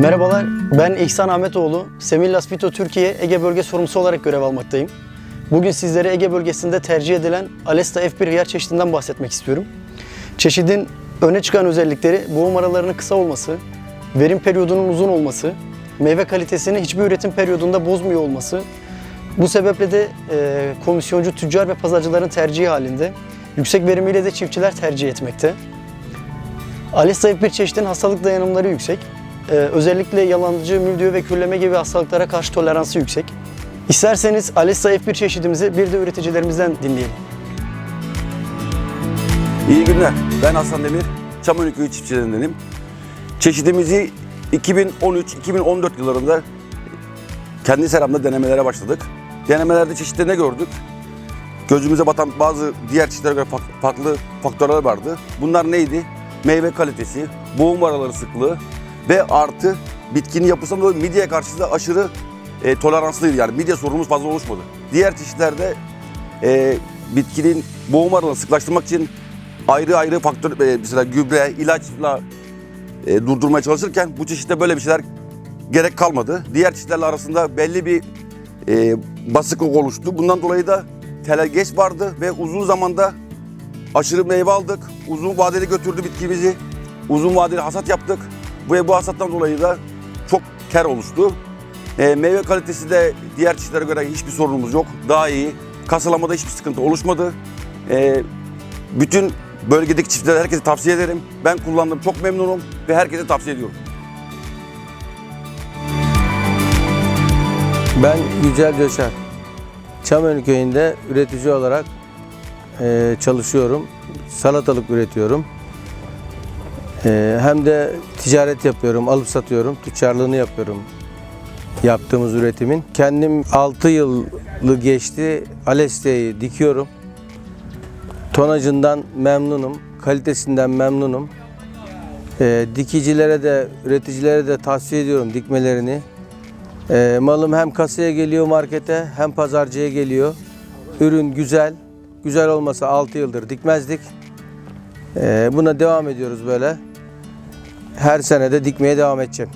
Merhabalar, ben İhsan Ahmetoğlu. Semillas Fito Türkiye Ege Bölge Sorumlusu olarak görev almaktayım. Bugün sizlere Ege bölgesinde tercih edilen Alesta F1 hıyar çeşidinden bahsetmek istiyorum. Çeşidin öne çıkan özellikleri boğum aralarının kısa olması, verim periyodunun uzun olması, meyve kalitesini hiçbir üretim periyodunda bozmuyor olması, bu sebeple de e, komisyoncu tüccar ve pazarcıların tercihi halinde yüksek verimiyle de çiftçiler tercih etmekte. Alesta F1 çeşidinin hastalık dayanımları yüksek. Ee, özellikle yalancı, mildiyo ve külleme gibi hastalıklara karşı toleransı yüksek. İsterseniz Alesta F1 çeşidimizi bir de üreticilerimizden dinleyelim. İyi günler. Ben Hasan Demir. Çamönü Köyü çiftçilerindenim. Çeşidimizi 2013-2014 yıllarında kendi seramda denemelere başladık. Denemelerde çeşitleri ne gördük? Gözümüze batan bazı diğer çeşitlere göre farklı faktörler vardı. Bunlar neydi? Meyve kalitesi, boğum araları sıklığı ve artı bitkinin yapısından dolayı midyeye karşı da aşırı e, toleranslıydı. Yani midye sorunumuz fazla oluşmadı. Diğer çeşitlerde e, bitkinin boğum aralığını sıklaştırmak için ayrı ayrı faktör e, mesela gübre, ilaçla e, durdurmaya çalışırken bu çeşitte böyle bir şeyler gerek kalmadı. Diğer çeşitlerle arasında belli bir e, basıklık oluştu. Bundan dolayı da telgeç vardı ve uzun zamanda aşırı meyve aldık. Uzun vadeli götürdü bitkimizi. Uzun vadeli hasat yaptık. Ve bu hasattan dolayı da çok kar oluştu. E, meyve kalitesi de diğer çeşitlere göre hiçbir sorunumuz yok. Daha iyi. Kasalamada hiçbir sıkıntı oluşmadı. E, bütün bölgedeki çiftlere herkese tavsiye ederim. Ben kullandım çok memnunum ve herkese tavsiye ediyorum. Ben Yücel Coşar. Çamönü köyünde üretici olarak eee, çalışıyorum. Salatalık üretiyorum. Eee, hem de ticaret yapıyorum, alıp satıyorum, tüccarlığını yapıyorum yaptığımız üretimin. Kendim 6 yılı geçti Aleste'yi dikiyorum. Tonajından memnunum, kalitesinden memnunum. Eee, dikicilere de, üreticilere de tavsiye ediyorum dikmelerini. Ee, malım hem kasaya geliyor markete hem pazarcıya geliyor. Ürün güzel. Güzel olmasa 6 yıldır dikmezdik. Ee, buna devam ediyoruz böyle. Her sene de dikmeye devam edeceğim.